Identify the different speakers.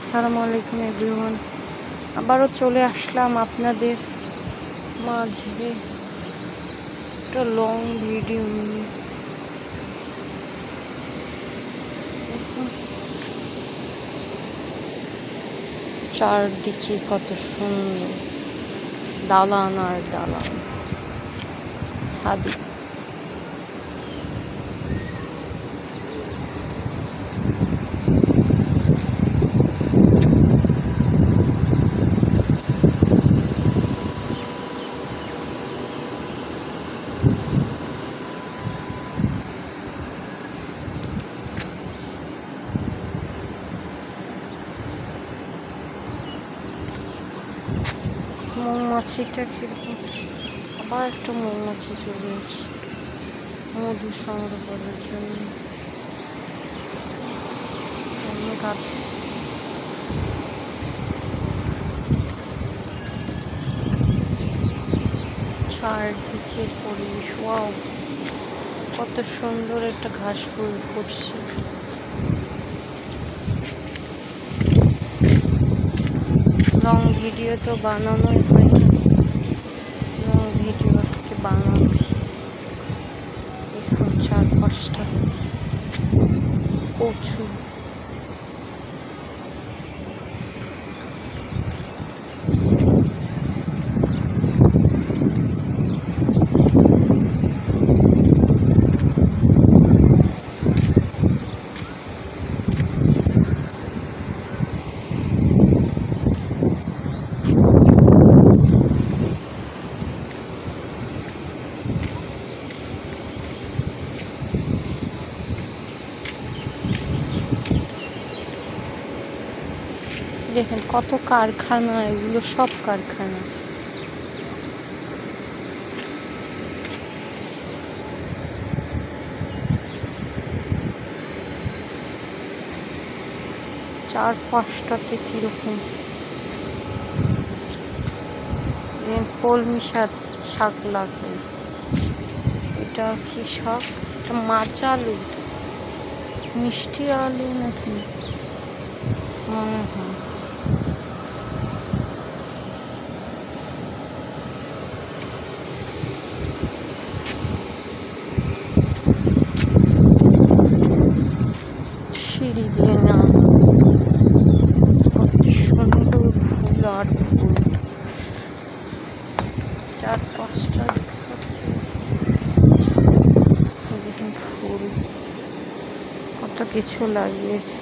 Speaker 1: আসসালামু আলাইকুম এভরিওয়ান। আবারও চলে আসলাম আপনাদের মাঝে। একটা লং ভিডিও নিয়ে। চারদিকে কত সুন্দর। দালান আর দালান। ছাদি মৌমাছিটা কীরকম আবার একটা মৌমাছি চলে এসছে। মধু সংগ্রহ করার জন্য। অনেক আছে। চারদিকের পরিবেশ। ওয়াও, কত সুন্দর একটা ঘাস ফুল করছে। লং ভিডিও তো বানানোই হয় না লং ভিডিও আজকে বানাচ্ছি। দেখুন চার পাঁচটা কচু দেখেন কত কারখানা, এগুলো সব কারখানা। চার পাঁচটাতে কীরকম। কলমি শাক শাক লাগাইছে এটা কি শাক? এটা মাছ আলু। মিষ্টি আলু নাকি? মনে হয়। সিঁড়ি দিয়ে না। কত সুন্দর ফুল আর ফুল। চার পাঁচটা দেখুন ফুল। কত কিছু লাগিয়েছে।